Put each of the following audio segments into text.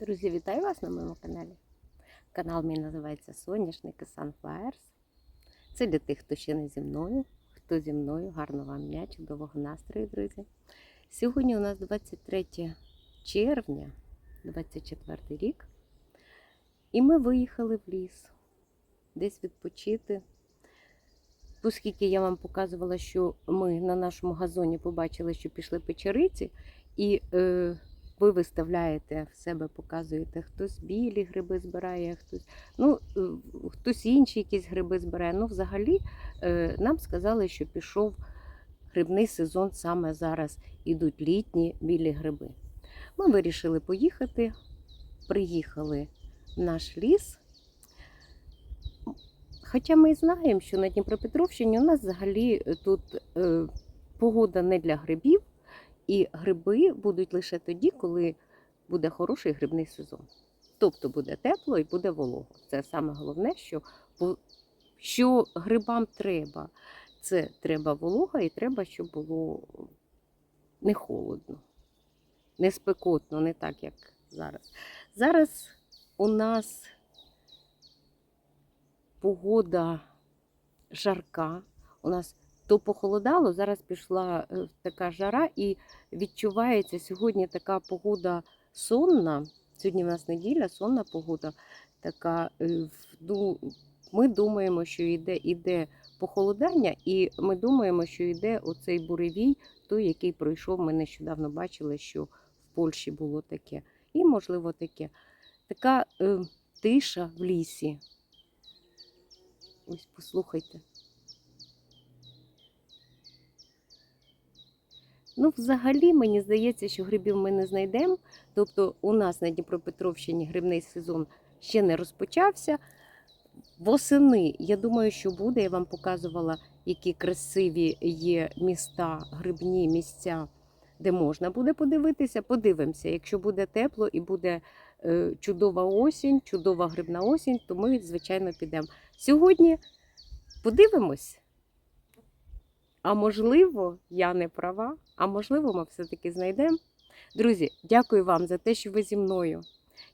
Друзі, вітаю вас на моєму каналі. Канал мій називається Соняшник і Sunflowers. Це для тих, хто ще не зі мною. Хто зі мною, гарного вам дня, чудового настрою, друзі. Сьогодні у нас 23 червня, 24 рік. І ми виїхали в ліс десь відпочити. Оскільки я вам показувала, що ми на нашому газоні побачили, що пішли печериці, і е, ви виставляєте в себе, показуєте, хтось білі гриби збирає, хтось, ну, е, хтось інші якісь гриби збирає. Ну, взагалі, е, нам сказали, що пішов грибний сезон саме зараз. Ідуть літні білі гриби. Ми вирішили поїхати, приїхали в наш ліс. Хоча ми знаємо, що на Дніпропетровщині у нас взагалі е, тут е, погода не для грибів, і гриби будуть лише тоді, коли буде хороший грибний сезон. Тобто буде тепло і буде волого. Це саме головне, що, що грибам треба. Це треба волога і треба, щоб було не холодно, не спекотно, не так, як зараз. Зараз у нас погода жарка. У нас то похолодало, зараз пішла е, така жара, і відчувається сьогодні така погода сонна. Сьогодні в нас неділя, сонна погода. Така, е, ми думаємо, що йде, йде похолодання, і ми думаємо, що йде оцей буревій, той, який пройшов. Ми нещодавно бачили, що в Польщі було таке. І, можливо, таке. Така е, тиша в лісі. Ось послухайте. Ну, взагалі, мені здається, що грибів ми не знайдемо. Тобто, у нас на Дніпропетровщині грибний сезон ще не розпочався. Восени, я думаю, що буде. Я вам показувала, які красиві є міста, грибні місця, де можна буде подивитися. Подивимося, якщо буде тепло і буде чудова осінь, чудова грибна осінь, то ми, звичайно, підемо. Сьогодні подивимось. А можливо, я не права, а можливо, ми все-таки знайдемо. Друзі, дякую вам за те, що ви зі мною.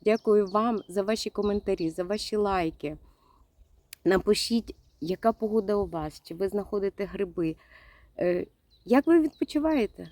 Дякую вам за ваші коментарі, за ваші лайки. Напишіть, яка погода у вас, чи ви знаходите гриби. Е, Як ви відпочиваєте?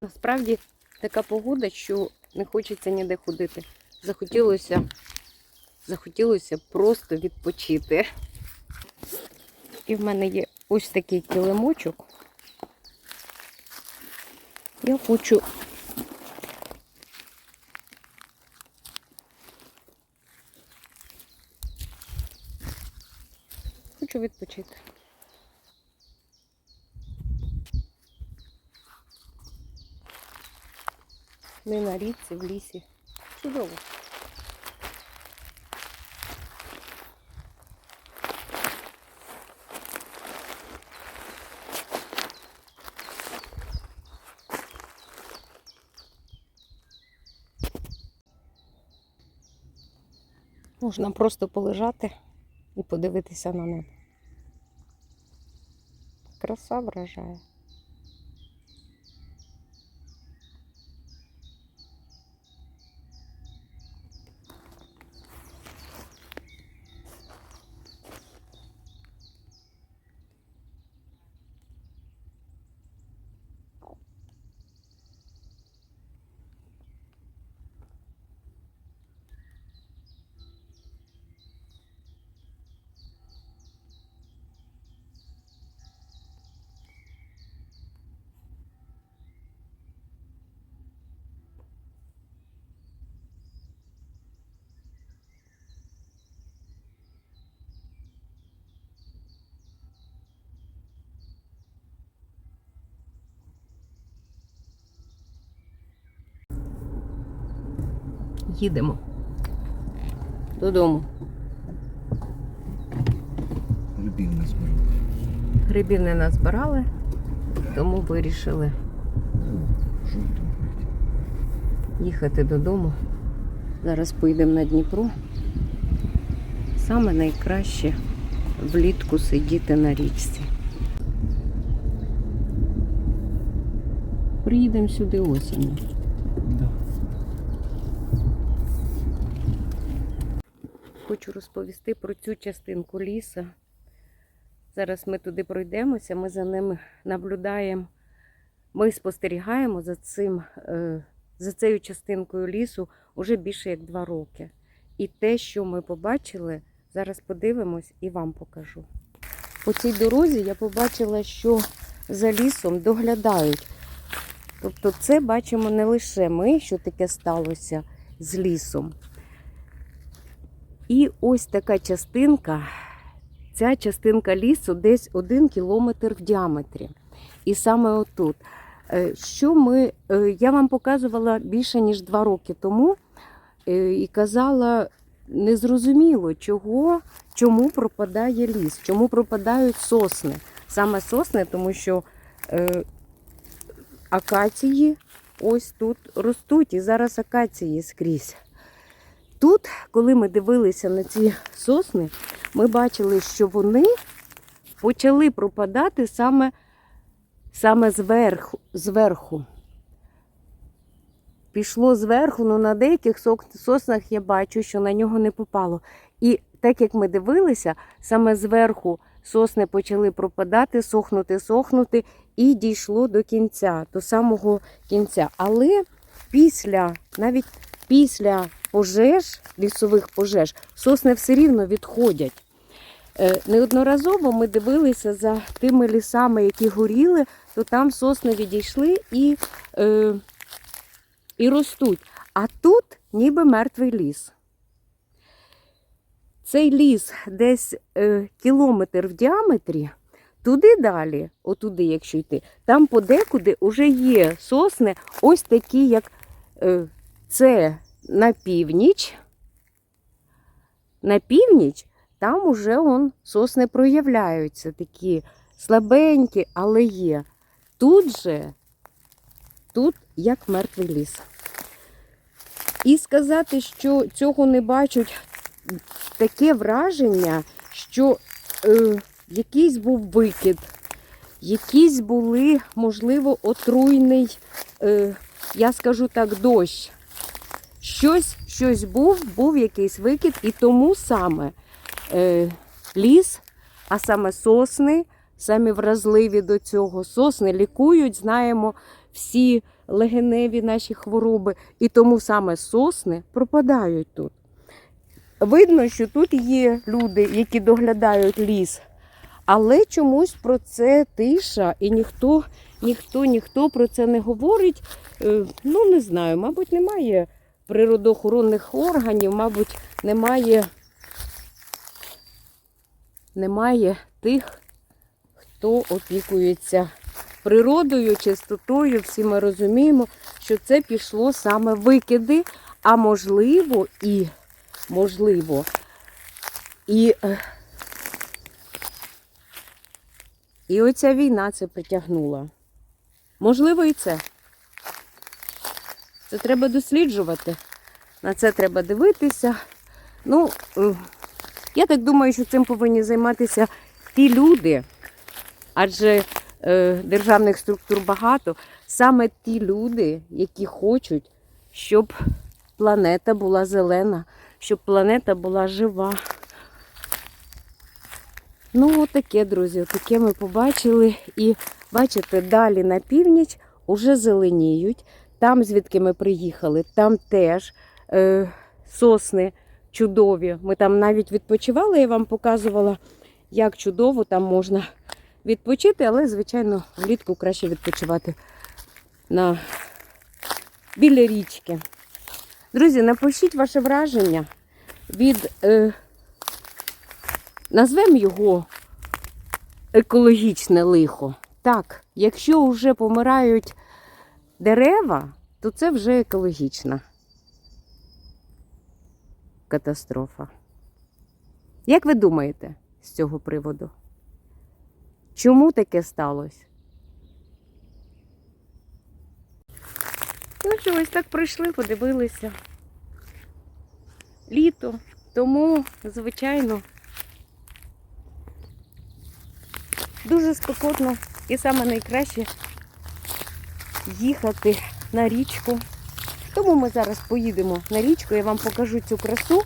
Насправді така погода, що не хочеться ніде ходити. Захотілося, захотілося просто відпочити. І в мене є ось такий килимочок. Я хочу хочу відпочити. Не на річці, в лісі. Чудово. Можна просто полежати і подивитися на небо. Краса вражає. Їдемо додому. Грибів не збирав. Грибів не назбирали, тому вирішили їхати додому. Зараз поїдемо на Дніпро. Саме найкраще влітку сидіти на річці. приїдемо сюди осінню. Хочу розповісти про цю частинку ліса. Зараз ми туди пройдемося, ми за ними наблюдаємо, ми спостерігаємо за цим, е, за цією частинкою лісу уже більше як два роки. І те, що ми побачили, зараз подивимось і вам покажу. По цій дорозі я побачила, що за лісом доглядають. Тобто, це бачимо не лише ми, що таке сталося з лісом. І ось така частинка, ця частинка лісу десь один кілометр в діаметрі. І саме отут. Е, Що ми, е, я вам показувала більше ніж два роки тому е, і казала незрозуміло, чого, чому пропадає ліс, чому пропадають сосни. Саме сосни, тому що е, акації ось тут ростуть, і зараз акації скрізь. Тут, коли ми дивилися на ці сосни, ми бачили, що вони почали пропадати саме, саме зверху, зверху. Пішло зверху, ну на деяких соснах я бачу, що на нього не попало. І так як ми дивилися, саме зверху сосни почали пропадати, сохнути, сохнути, і дійшло до кінця, до самого кінця. Але після, навіть після пожеж, лісових пожеж, сосни все рівно відходять. Е, Неодноразово ми дивилися за тими лісами, які горіли, то там сосни відійшли і, е, і ростуть. А тут ніби мертвий ліс. Цей ліс десь е, кілометр в діаметрі, туди далі, отуди, якщо йти, там подекуди вже є сосни, ось такі, як це на північ. На північ там уже он, сосни проявляються, такі слабенькі, але є. Тут же, тут як мертвий ліс. І сказати, що цього не бачать, таке враження, що е, якийсь був викид, якісь були, можливо, отруйний, е, я скажу так, дощ. Щось, щось був, був якийсь викид, і тому саме е, ліс, а саме сосни, самі вразливі до цього. Сосни лікують, знаємо всі легеневі наші хвороби, і тому саме сосни пропадають тут. Видно, що тут є люди, які доглядають ліс, але чомусь про це тиша, і ніхто, ніхто, ніхто про це не говорить. Е, Ну, не знаю, мабуть, немає природоохоронних органів, мабуть, немає, немає тих, хто опікується природою, чистотою. Всі ми розуміємо, що це пішло саме викиди, а можливо і можливо. І, е, і оця війна це притягнула. Можливо, і це. Це треба досліджувати. На це треба дивитися. Ну, е, я так думаю, що цим повинні займатися ті люди, адже е, державних структур багато, саме ті люди, які хочуть, щоб планета була зелена, щоб планета була жива. Ну, отаке, друзі, отаке ми побачили. І бачите, далі на північ уже зеленіють. Там, звідки ми приїхали, там теж е, сосни чудові. Ми там навіть відпочивали, я вам показувала, як чудово там можна відпочити, але, звичайно, влітку краще відпочивати на... біля річки. Друзі, напишіть ваше враження від, е, назвемо його екологічне лихо. Так, якщо вже помирають дерева, то це вже екологічна катастрофа. Як ви думаєте з цього приводу? Чому таке сталося? Ну що, ось так прийшли, подивилися. Літо, тому, звичайно, дуже спекотно і саме найкраще їхати на річку. Тому ми зараз поїдемо на річку, я вам покажу цю красу.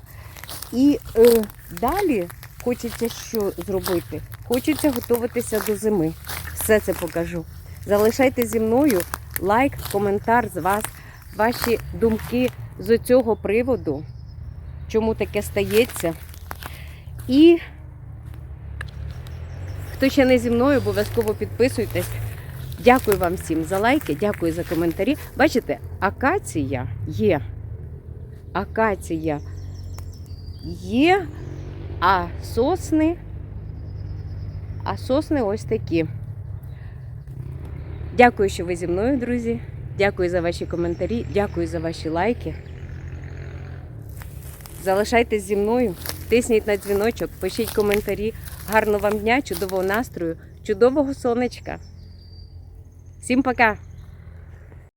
І е, далі хочеться що зробити? Хочеться готуватися до зими. Все це покажу. Залишайте зі мною лайк, коментар з вас, ваші думки з цього приводу, чому таке стається. І хто ще не зі мною, обов'язково підписуйтесь. Дякую вам всім за лайки, дякую за коментарі. Бачите, акація є. Акація є, а сосни, а сосни ось такі. Дякую, що ви зі мною, друзі. Дякую за ваші коментарі, дякую за ваші лайки. Залишайтесь зі мною, тисніть на дзвіночок, пишіть коментарі. Гарного вам дня, чудового настрою, чудового сонечка. Всім пока!